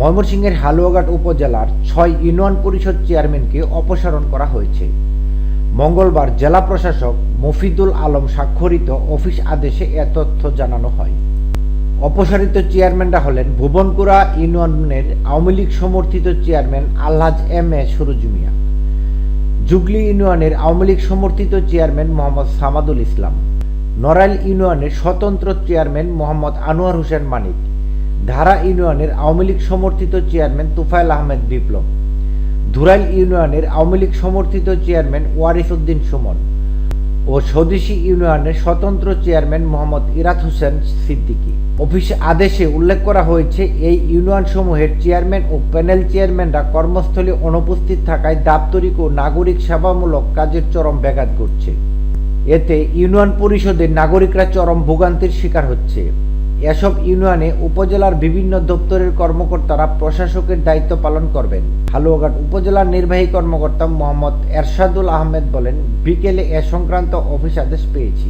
ময়মনসিংহের হালুয়াঘাট উপজেলার ছয় ইউনিয়ন পরিষদ চেয়ারম্যানকে অপসারণ করা হয়েছে। মঙ্গলবার জেলা প্রশাসক মফিদুল আলম স্বাক্ষরিত অফিস আদেশে এ তথ্য জানানো হয়। অপসারিত চেয়ারম্যানরা হলেন ভুবনপুরা ইউনিয়নের আওয়ামী লীগ সমর্থিত chairman Alhaj M A Suruj Mia Jugli ইউনিয়নের আওয়ামী লীগ সমর্থিত চেয়ারম্যান মোহাম্মদ সামাদুল ইসলাম, নড়াইল ইউনিয়নের স্বতন্ত্র চেয়ারম্যান মোহাম্মদ আনোয়ার হোসেন মানিক ধারা ইউনিয়নের আওয়ামী লীগ সমর্থিত চেয়ারম্যান তুফাইল আহমেদ বিপ্লব। ধুরাইল ইউনিয়নের আওয়ামী লীগ সমর্থিত চেয়ারম্যান ওয়ারিস উদ্দিন সুমন ও স্বদেশী ইউনিয়নের স্বতন্ত্র চেয়ারম্যান মোহাম্মদ ইরাত হোসেন সিদ্দিকী। অফিস আদেশে উল্লেখ করা হয়েছে, এই ইউনিয়ন সমূহের চেয়ারম্যান ও প্যানেল চেয়ারম্যানরা কর্মস্থলে অনুপস্থিত থাকায় দাপ্তরিক ও নাগরিক সেবামূলক কাজের চরম ব্যাঘাত ঘটছে। এতে ইউনিয়ন পরিষদের নাগরিকরা চরম ভোগান্তির শিকার হচ্ছে। এসব ইউনিয়নে উপজেলার বিভিন্ন দপ্তরের কর্মকর্তারা প্রশাসকের দায়িত্ব পালন করবেন। হালুয়াঘাট উপজেলার নির্বাহী কর্মকর্তা মোহাম্মদ এরশাদুল আহমেদ বলেন, বিকেলে এ সংক্রান্ত অফিস আদেশ পেয়েছি।